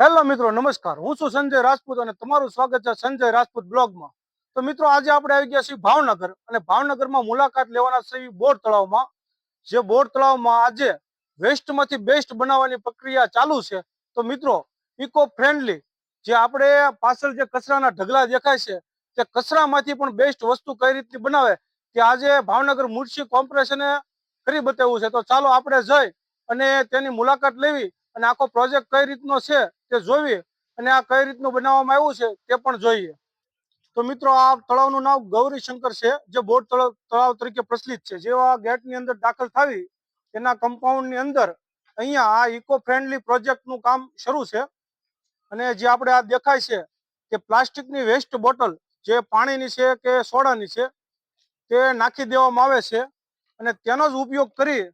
Hello મિત્રો, નમસ્કાર. હું છું સંજય રાજપૂત અને તમારું સ્વાગત છે સંજય રાજપૂત બ્લોગમાં. તો મિત્રો, આજે આપણે આવી ગયા છીએ ભાવનગર અને ભાવનગરમાં મુલાકાત લેવાના છે બોર તળાવમાં. જે બોર તળાવમાં આજે વેસ્ટમાંથી બેસ્ટ બનાવવાની પ્રક્રિયા ચાલુ છે. તો મિત્રો ઇકો ફ્રેન્ડલી જે આપણે પાછળ જે કચરાના ઢગલા દેખાય છે, તે કચરામાંથી પણ બેસ્ટ વસ્તુ કઈ રીતની બનાવે તે આજે ભાવનગર મુર્શી કોર્પોરેશને કરી બતાવ્યું છે. તો ચાલો આપણે જઈ અને તેની મુલાકાત લેવી અને આખો પ્રોજેક્ટ કઈ રીતનો છે તે જોવી અને આ કઈ રીતનું બનાવવામાં આવ્યું છે તે પણ જોઈએ. તો મિત્રો, આ તળાવનું નામ ગૌરીશંકર છે, જે બોટ તળાવ તરીકે પ્રચલિત છે. જેવા ગેટની અંદર દાખલ થાવી તેના કમ્પાઉન્ડની અંદર અહીંયા આ ઇકો ફ્રેન્ડલી પ્રોજેક્ટનું કામ શરૂ છે. અને જે આપણે આ દેખાય છે કે પ્લાસ્ટિકની વેસ્ટ બોટલ જે પાણીની છે કે સોડાની છે, તે નાખી દેવામાં આવે છે. અને તેનો જ ઉપયોગ કરી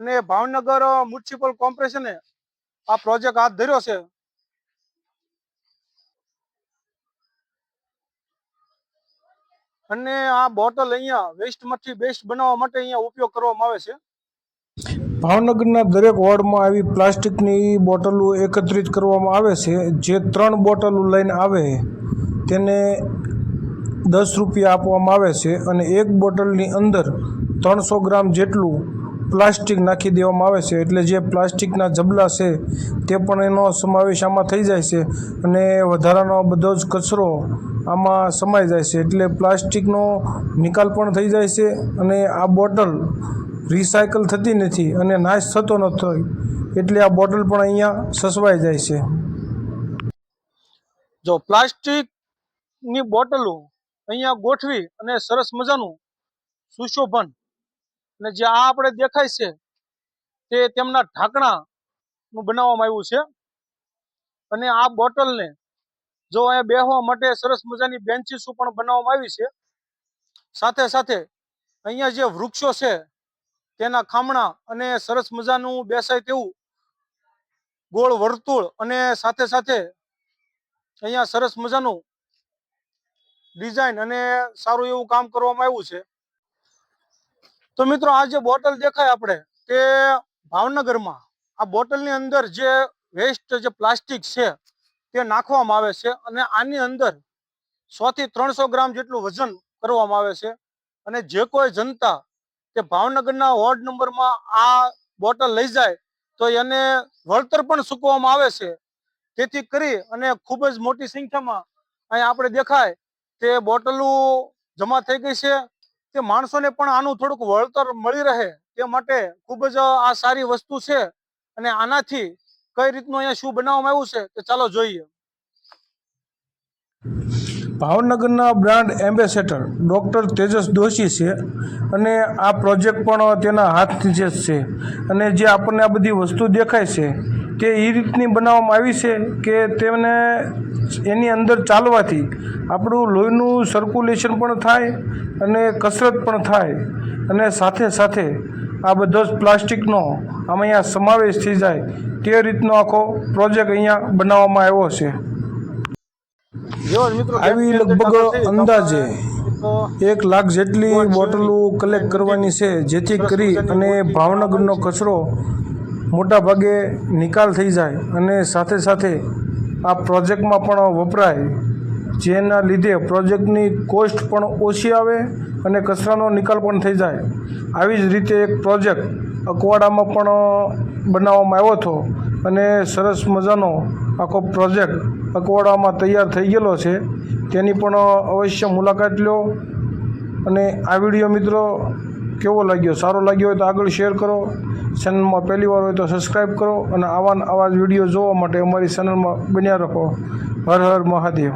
અને ભાવનગર મ્યુનિસિપલ કોર્પોરેશને આ પ્રોજેક્ટ હાથ ધર્યો છે. અને આ બોટલ અહીંયા વેસ્ટમાંથી બેસ્ટ બનાવવા માટે અહીંયા ઉપયોગ કરવામાં આવે છે. ભાવનગરના દરેક વોર્ડમાં આવી પ્લાસ્ટિકની બોટલો એકત્રિત કરવામાં આવે છે. જે ત્રણ બોટલો લઈને આવે, તેને દસ રૂપિયા આપવામાં આવે છે અને એક બોટલની અંદર ત્રણસો ગ્રામ જેટલું પ્લાસ્ટિક નાખી દેવામાં આવે છે. એટલે જે પ્લાસ્ટિકના જબલા છે, તે પણ એનો સમાવેશ આમાં થઈ જાય છે અને વધારાનો બધો જ કચરો આમાં સમાઈ જાય છે. એટલે પ્લાસ્ટિકનો નિકાલ પણ થઈ જાય છે અને આ બોટલ રિસાયકલ થતી નથી અને નાશ થતો નથી એટલે આ બોટલ પણ અહીંયા સસવાઈ જાય છે. જો પ્લાસ્ટિકની બોટલો અહીંયા ગોઠવી અને સરસ મજાનું સુશોભન અને જે આ આપણે દેખાય છે, તે તેમના ઢાંકણાનું બનાવવામાં આવ્યું છે. અને આ બોટલને જો અહીંયા બેસવા માટે સરસ મજાની બેન્ચીસો પણ બનાવવામાં આવી છે. સાથે સાથે અહીંયા જે વૃક્ષો છે, તેના ખામણા અને સરસ મજાનું બેસાય તેવું ગોળ વર્તુળ અને સાથે સાથે અહીંયા સરસ મજાનું ડિઝાઇન અને સારું એવું કામ કરવામાં આવ્યું છે. તો મિત્રો આ જે બોટલ દેખાય આપણે, તે ભાવનગરમાં, આ બોટલની અંદર જે વેસ્ટ જે પ્લાસ્ટિક છે, તે નાખવામાં આવે છે અને આની અંદર સો થી ત્રણસો ગ્રામ જેટલું વજન કરવામાં આવે છે. અને જે કોઈ જનતા તે ભાવનગરના વોર્ડ નંબરમાં આ બોટલ લઈ જાય, તો એને વળતર પણ સૂકવામાં આવે છે. તેથી કરી અને ખૂબ જ મોટી સંખ્યામાં અહીંયા આપણે દેખાય, તે બોટલો જમા થઈ ગઈ છે. તે માણસોને પણ આનું થોડુંક વળતર મળી રહે તે માટે ખૂબ જ આ સારી વસ્તુ છે અને આનાથી કઈ રીતનું અહીંયા શું બનાવવામાં આવ્યું છે તે ચાલો જોઈએ. ભાવનગરના brand ambassador doctor Tejas Doshi છે અને આ પ્રોજેક્ટ પણ તેના હાથથી જ છે અને જે આપણને આ બધી વસ્તુ દેખાય છે તે એ રીતની બનાવવામાં આવી છે કે તેમને એની અંદર ચાલવાથી આપણું લોહીનું સર્ક્યુલેશન પણ થાય અને કસરત પણ થાય. અને સાથે સાથે આ બધો જ પ્લાસ્ટિકનો આમાં અહીંયા સમાવેશ થઈ જાય તે રીતનો આખો પ્રોજેક્ટ અહીંયા બનાવવામાં આવ્યો છે. આવી લગભગ અંદાજે એક લાખ જેટલી બોટલો કલેક્ટ કરવાની છે જેથી કરી અને ભાવનગરનો કચરો મોટા ભાગે નિકાલ થઈ જાય અને સાથે સાથે આ પ્રોજેક્ટમાં પણ વપરાય. જેના લીધે પ્રોજેક્ટની કોસ્ટ પણ ઓછી આવે અને કચરાનો નિકાલ પણ થઈ જાય. આવી જ રીતે એક પ્રોજેક્ટ અકવાડામાં પણ બનાવવામાં આવ્યો હતો અને સરસ મજાનો આખો પ્રોજેક્ટ અકવાડામાં તૈયાર થઈ ગયેલો છે. તેની પણ અવશ્ય મુલાકાત લો. અને આ વીડિયો મિત્રો કેવો લાગ્યો? સારો લાગ્યો હોય તો આગળ શેર કરો. ચેનલમાં પહેલી વાર હોય તો સબસ્ક્રાઈબ કરો અને આવા આવા વીડિયો જોવા માટે અમારી ચેનલમાં બન્યા રહો હર હર મહાદેવ.